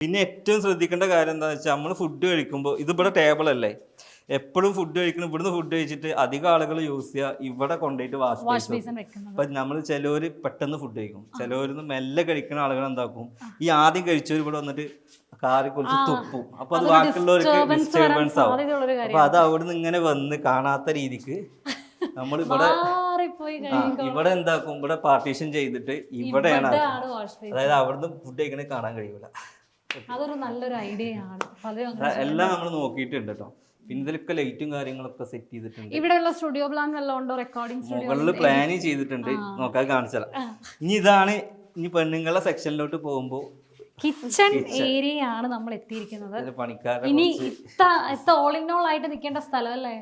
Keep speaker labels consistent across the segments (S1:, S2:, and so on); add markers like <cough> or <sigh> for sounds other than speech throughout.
S1: പിന്നെ ഏറ്റവും ശ്രദ്ധിക്കേണ്ട കാര്യം എന്താണെന്ന് വെച്ചാൽ നമ്മൾ ഫുഡ് കഴിക്കുമ്പോൾ ഇത് ഇവിടെ ടേബിൾ അല്ലേ? എപ്പോഴും ഫുഡ് കഴിക്കണം. ഇവിടുന്ന് ഫുഡ് കഴിച്ചിട്ട് അധികം ആളുകൾ യൂസ് ചെയ്യുക ഇവിടെ കൊണ്ടുപോയിട്ട് വാഷ്
S2: വാഷ്
S1: ബേസ്
S2: ബേസിൻ
S1: അപ്പൊ നമ്മൾ ചിലവര് പെട്ടെന്ന് ഫുഡ് കഴിക്കും. ചിലവര് മെല്ലെ കഴിക്കുന്ന ആളുകൾ എന്താക്കും? ഈ ആദ്യം കഴിച്ചവർ ഇവിടെ വന്നിട്ട് കാറി കുറച്ച് തുപ്പും. അപ്പൊ അത് ബാക്കിയുള്ളവർക്ക് ഡിസ്റ്റർബൻസ് ആവും. അപ്പൊ അത് അവിടെ നിന്ന് ഇങ്ങനെ വന്ന് കാണാത്ത രീതിക്ക് നമ്മൾ ഇവിടെ ഇവിടെ എന്താക്കും? ഇവിടെ പാർട്ടീഷൻ ചെയ്തിട്ട് ഇവിടെയാണ് അതായത് അവിടുന്ന് ഫുഡ് കഴിക്കണേ കാണാൻ കഴിയൂല.
S2: അതൊരു നല്ലൊരു ഐഡിയ ആണ് പലരും
S1: എല്ലാം നമ്മൾ നോക്കിയിട്ടുണ്ട് കേട്ടോ. പിന്നെ ഇതിലൊക്കെ ലൈറ്റും കാര്യങ്ങളൊക്കെ സെറ്റ് ചെയ്തിട്ടുണ്ട്.
S2: ഇവിടെയുള്ള സ്റ്റുഡിയോ പ്ലാൻ വല്ലതും ഉണ്ടോ? റെക്കോർഡിംഗ് സ്റ്റുഡിയോ
S1: മുകളിൽ പ്ലാൻ ചെയ്തിട്ടുണ്ട്. നോക്കാൻ കാണിച്ചാൽ ഇനി ഇതാണ് ഇനി പെണ്ണുങ്ങളുടെ സെക്ഷനിലോട്ട് പോകുമ്പോൾ
S2: കിച്ചൺ ഏരിയ ആണ് നമ്മൾ എത്തിയിരിക്കുന്നത്. ഇനി ഇത്ത ഇത്ത ഓൾ ഇൻ ഓൾ ആയിട്ട് നിൽക്കേണ്ട സ്ഥലം അല്ലേ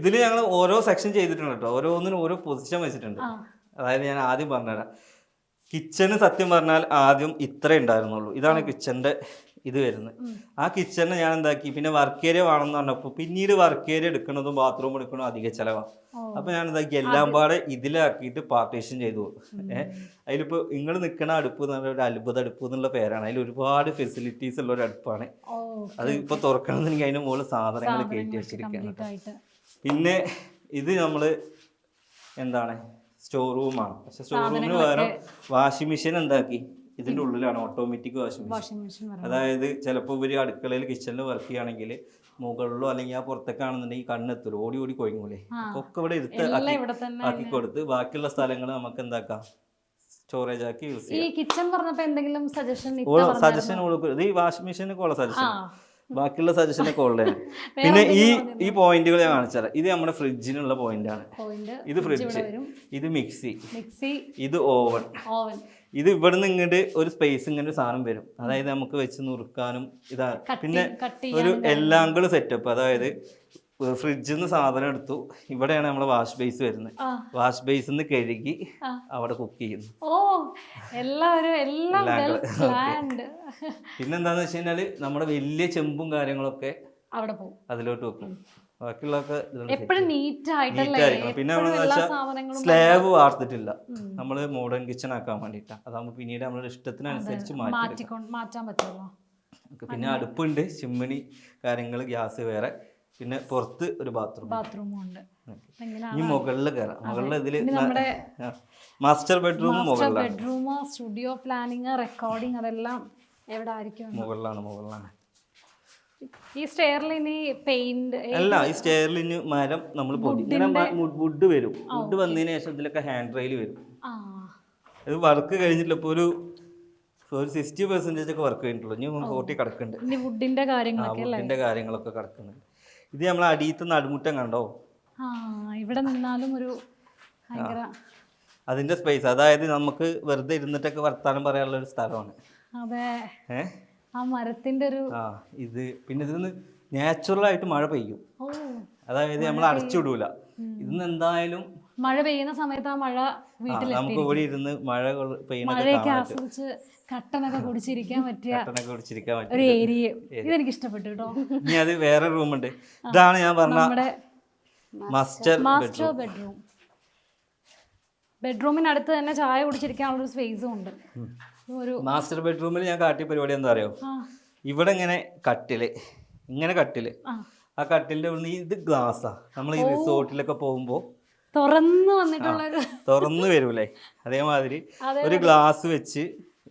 S1: ഇതിൽ ഞങ്ങൾ ഓരോ സെക്ഷൻ ചെയ്തിട്ടുണ്ട് കേട്ടോ. ഓരോന്നിനും ഓരോ പൊസിഷൻ വെച്ചിട്ടുണ്ട്. അതായത് ഞാൻ ആദ്യം പറഞ്ഞുതരാം. കിച്ചണ് സത്യം പറഞ്ഞാൽ ആദ്യം ഇത്ര ഉണ്ടായിരുന്നുള്ളൂ. ഇതാണ് കിച്ചന്റെ ഇത് വരുന്നത്. ആ കിച്ചണിന് ഞാൻ എന്താക്കി? പിന്നെ വർക്ക് ഏരിയ വേണമെന്ന് പറഞ്ഞപ്പോൾ പിന്നീട് വർക്ക് ഏരിയ എടുക്കുന്നതും ബാത്റൂം എടുക്കണതും അധിക ചിലവാണ്. അപ്പൊ ഞാൻ എന്താക്കി? എല്ലാം പാടെ ഇതിലാക്കിയിട്ട് പാർട്ടീഷൻ ചെയ്തു. ഏഹ് അതിലിപ്പോ നിങ്ങൾ നിൽക്കുന്ന അടുപ്പ് എന്ന് പറഞ്ഞ ഒരു അത്ഭുത അടുപ്പ് എന്നുള്ള പേരാണ്. അതിൽ ഒരുപാട് ഫെസിലിറ്റീസ് ഉള്ള ഒരു അടുപ്പാണ്. അത് ഇപ്പൊ തുറക്കണമെന്നുണ്ടെങ്കിൽ അതിന് മുകളിൽ സാധനങ്ങൾ കയറ്റി വെച്ചിരിക്കുകയാണ് പിന്നെ ഇത് നമ്മൾ എന്താണ്? സ്റ്റോർ റൂമാണ് പക്ഷെ സ്റ്റോർ റൂമിന് പകരം വാഷിംഗ് മെഷീൻ എന്താക്കി ഇതിന്റെ ഉള്ളിലാണ് ഓട്ടോമാറ്റിക് വാഷിംഗ് മെഷീൻ അതായത് ചിലപ്പോൾ ഇവർ അടുക്കളയിൽ കിച്ചണിൽ വർക്ക് ചെയ്യുകയാണെങ്കിൽ മുകളിലോ അല്ലെങ്കിൽ ആ പുറത്തേക്കാണെന്നുണ്ടെങ്കിൽ കണ്ണെത്തുള്ളൂ ഓടി ഓടി കൊയങ്ങൂലേ. അപ്പൊ ഒക്കെ ഇവിടെ
S2: എടുത്ത്
S1: ആക്കി കൊടുത്ത് ബാക്കിയുള്ള സ്ഥലങ്ങൾ നമുക്ക് എന്താക്കാം? സ്റ്റോറേജ് ആക്കി യൂസ്
S2: ഈ
S1: ചെയ്യാം.
S2: കിച്ചൺ പറഞ്ഞപ്പോ എന്തെങ്കിലും സജഷൻ
S1: സജഷൻ കൊടുക്കും. ഇത് ഈ വാഷിംഗ് മെഷീനൊക്കെ ഉള്ള സജഷൻ ബാക്കിയുള്ള സജഷനൊക്കെ ഉള്ളത് <laughs> പിന്നെ ഈ ഈ പോയിന്റുകൾ ഞാൻ കാണിച്ചുതരാം ഇത് നമ്മുടെ ഫ്രിഡ്ജിനുള്ള പോയിന്റ് ആണ് ഇത് ഫ്രിഡ്ജ് ഇത് മിക്സി
S2: മിക്സി
S1: ഇത് ഓവൻ
S2: ഓവൻ
S1: ഇത് ഇവിടുന്ന് ഇങ്ങോട്ട് ഒരു സ്പേസ് ഇങ്ങനെ സാധനം വരും. അതായത് നമുക്ക് വെച്ച് നുറുക്കാനും ഇതാ പിന്നെ ഒരു എല്ലാങ്കിൾ സെറ്റപ്പ് അതായത് ഫ്രിഡ്ജിൽ നിന്ന് സാധനം എടുത്തു. ഇവിടെയാണ് നമ്മൾ വാഷ് ബേസ് വരുന്നത്. വാഷ് ബേസിൽ നിന്ന് കഴുകി അവിടെ കുക്ക് ചെയ്യുന്നു.
S2: ഓ എല്ലാവരും എല്ലാം
S1: പിന്നെന്താന്ന് വെച്ച് കഴിഞ്ഞാൽ നമ്മുടെ വലിയ ചെമ്പും കാര്യങ്ങളൊക്കെ
S2: അവിടെ പോകും.
S1: അതിലോട്ട് വെക്കും. ബാക്കിയുള്ളതൊക്കെ ഇതിലോട്ട്
S2: എപ്പോഴും നീറ്റ് ആയിട്ടല്ലേ
S1: പിന്നെ
S2: സാധനങ്ങളും
S1: സ്ലാബ് വാർത്തിട്ടില്ല. നമ്മൾ മോഡേൺ കിച്ചൺ ആക്കാൻ വേണ്ടിയിട്ടാണ് അതാകുമ്പോൾ പിന്നീട് നമ്മുടെ ഇഷ്ടത്തിനനുസരിച്ച് മാറ്റി
S2: മാറ്റാൻ പറ്റുള്ളൂ
S1: പിന്നെ അടുപ്പുണ്ട്. ചിമ്മിണി കാര്യങ്ങൾ ഗ്യാസ് വേറെ. പിന്നെ പുറത്ത് ഒരു ബാത്റൂം
S2: ബാത്റൂമും ഉണ്ട്. എങ്ങനെയാണ്
S1: ഈ മുകളിൽ കയറാം മുകളിൽ
S2: ഇതിൽ നമ്മുടെ
S1: master bedroom
S2: bedroom studio planning recording അതെല്ലാം എവിടെ ആയിരിക്കും
S1: മുകളിലാണ് മുകളിലാണ്.
S2: ഈ സ്റ്റെയറിൽ ഇനി പെയിന്റ്
S1: അല്ല ഈ സ്റ്റെയറിൽ ഇനി മരം നമ്മൾ വുഡ് വരും. വുഡ് വന്നതിന് ശേഷം ഇതിലൊക്കെ ഹാൻഡ് റെയിൽ വരും. ഇത് വർക്ക് കഴിഞ്ഞിട്ടില്ല. ഇപ്പോൾ ഒരു ഒരു സിക്സ്റ്റി പെർസെന്റേജ് ഒക്കെ വർക്ക് കഴിഞ്ഞിട്ടുള്ളൂ. ഇനി ഫോർട്ടി കിടക്കുന്നുണ്ട്
S2: വുഡിന്റെ കാര്യങ്ങളൊക്കെ
S1: കിടക്കുന്നുണ്ട്. ഇത് നമ്മൾ അടിയത്തെ നടുമുറ്റം കണ്ടോ?
S2: ഇവിടെ നിന്നാലും ഒരു
S1: അതിന്റെ സ്പേസ് അതായത് നമുക്ക് വെറുതെ ഇരുന്നിട്ടൊക്കെ വർത്താനം പറയാനുള്ള ഒരു സ്ഥലമാണ്.
S2: അതെ. ആ മരത്തിന്റെ ഒരു
S1: ആ ഇത് പിന്നെ ഇതിന്ന് നാച്ചുറൽ ആയിട്ട് മഴ പെയ്യും. അതായത് നമ്മൾ അടച്ചിടൂല ഇതിന്ന് എന്തായാലും
S2: മഴ പെയ്യുന്ന സമയത്ത് ആ മഴ വീട്ടിൽ
S1: നമുക്ക് ഇവിടെ ഇരുന്ന് മഴ
S2: മഴയൊക്കെ ആസ്വദിച്ച് കട്ടനൊക്കെ കുടിച്ചിരിക്കാൻ പറ്റിയ ഒരു ഏരിയ. ഇതെനിക്ക് ഇഷ്ടപ്പെട്ടു കേട്ടോ.
S1: ഇനി അത് വേറെ റൂമുണ്ട്. ഇതാണ് ഞാൻ പറഞ്ഞ
S2: നമ്മുടെ
S1: മാസ്റ്റർ
S2: മാസ്റ്റർ ബെഡ്റൂം. ബെഡ്റൂമിനടുത്ത് തന്നെ ചായ കുടിച്ചിരിക്കാനുള്ള ഒരു സ്പേസും ഉണ്ട്. ഒരു
S1: മാസ്റ്റർ ബെഡ്റൂമിൽ ഞാൻ കാട്ടിയ പരിപാടി എന്താ അറിയോ? ഇവിടെ ഇങ്ങനെ കട്ടിൽ ഇങ്ങനെ കട്ടിൽ.
S2: ആ.
S1: കട്ടിലിന്റെ ഇത് ഇത് ഗ്ലാസ്സാ നമ്മൾ ഈ റിസോർട്ടിലൊക്കെ പോകുമ്പോൾ
S2: തുറന്നു വന്നിട്ടുള്ള
S1: തുറന്നു വരൂലേ? അതേമാതിരി ഒരു ഗ്ലാസ് വെച്ച്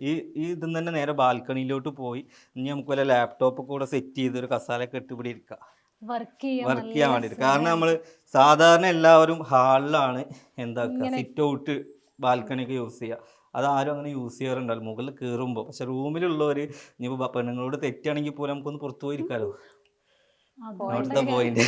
S1: ഈ ഈ ഇതും തന്നെ നേരെ ബാൽക്കണിയിലോട്ട് പോയി ഇനി നമുക്ക് വല്ല ലാപ്ടോപ്പ് കൂടെ സെറ്റ് ചെയ്ത് ഒരു കസാല കെട്ടിപിടി ഇരിക്കാം.
S2: വർക്ക് ചെയ്യാൻ
S1: വേണ്ടിയിട്ട്. കാരണം നമ്മൾ സാധാരണ എല്ലാവരും ഹാളിലാണ് എന്താക്ക സിറ്റ് ഔട്ട് ബാൽക്കണിയൊക്കെ യൂസ് ചെയ്യുക. അത് ആരും അങ്ങനെ യൂസ് ചെയ്യാറുണ്ടല്ലോ മുകളിൽ കയറുമ്പോൾ പക്ഷെ റൂമിലുള്ളവർ ഇനിയിപ്പോൾ പെണ്ണുങ്ങളോട് തെറ്റാണെങ്കിൽ പോലും നമുക്കൊന്ന് പുറത്തു
S2: പോയിരിക്കാലോ
S1: അവിടുത്തെ പോയിന്റ്